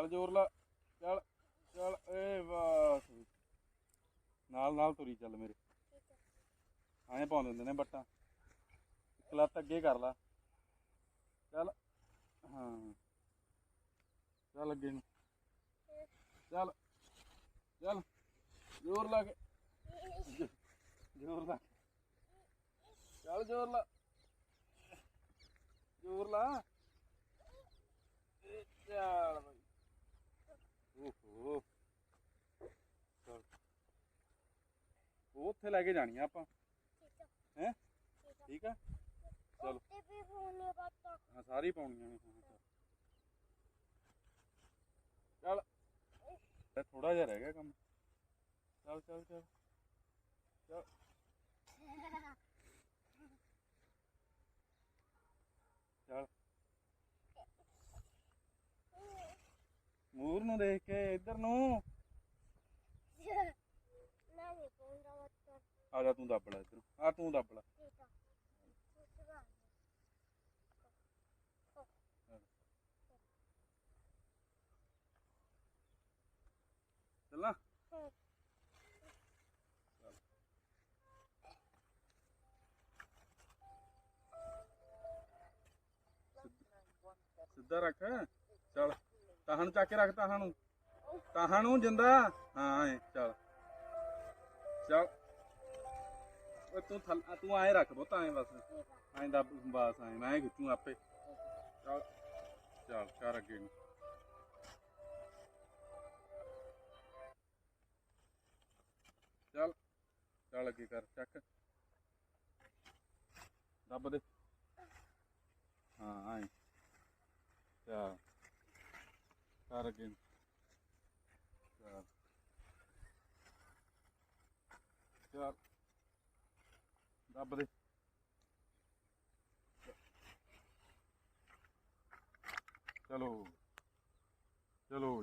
ਚੱਲ ਜ਼ੋਰ ਲਾ। ਚੱਲ ਚੱਲ, ਏ ਵਾਹ ਨਾਲ ਨਾਲ ਤੁਰੀ ਚੱਲ ਮੇਰੇ। ਐਂ ਪਾਉਂਦੇ ਹੁੰਦੇ ਨੇ ਬੱਟਾਂ। ਇੱਕ ਲੱਤ ਅੱਗੇ ਕਰ ਲਾ। ਚੱਲ, ਹਾਂ। ਚੱਲ ਅੱਗੇ ਨੂੰ। ਚੱਲ ਚੱਲ। ਜ਼ੋਰ ਲਾ ਕੇ। ਜ- ਜ਼ੋਰ ਲਾ ਚੱਲ ਜ਼ੋਰ ਲਾ। ਜ਼ੋਰ ਲਾ। ਇਹ ਚੱਲ ਬਈ ਓਹੋ ਚੱਲ ਉਹ ਉੱਥੇ ਲੈ ਕੇ ਜਾਣੀ ਆ ਆਪਾਂ। ਹੈ? ਠੀਕ ਆ। ਚਲੋ। ਉੱਤੇ ਵੀ ਹੋਣੇ ਬਾਤਾਂ ਹਾਂ ਸਾਰੀ ਪਾਉਣੀਆਂ ਨੇ ਹਾਂ ਚੱਲ। ਚੱਲ ਥੋੜਾ ਜਿਹਾ ਰਹਿ ਗਿਆ ਕੰਮ। ਚੱਲ ਚੱਲ ਚੱਲ। ਚੱਲ। ਚੱਲ। ਮੂਰ ਨੂੰ ਦੇਖ ਕੇ ਇੱਧਰ ਨੂੰ। ਆ ਜਾ ਤੂੰ ਦੱਬ ਲੈ ਇੱਧਰ। ਆ ਤੂੰ ਦੱਬ ਲੈ। ਚੱਲਾਂ? ਸਿੱਧਾ ਰੱਖ। ਚੱਲ। ਤਾਹਣ ਚੱਕ ਕੇ ਰੱਖ, ਤਾਹਾਂ ਨੂੰ। ਤਾਹਾਂ ਨੂੰ ਜਿੰਦਾ। ਹਾਂ, ਐ, ਚੱਲ। ਚੱਲ। ਓਏ ਤੂੰ ਥੱਲ ਤੂੰ ਐਂ ਰੱਖ ਬੋਤਾ ਐਂ ਬਸ। ਐਂ ਦਾ ਬਸ ਐਂ, ਮੈਂ ਖਿੱਚੂ ਆਪੇ। ਚੱਲ ਚੱਲ, ਕਰ ਅੱਗੇ ਨੂੰ। ਚੱਲ ਚੱਲ ਅੱਗੇ ਕਰ, ਚੱਕ। ਦੱਬ ਦੇ। ਹਾਂ, ਐਂ। ਚੱਲ, ਕਰ ਅੱਗੇ ਨੂੰ। ਚੱਲ। ਚੱਲ। ਦੱਬ ਦੇ। ਚਲੋ ਚਲੋ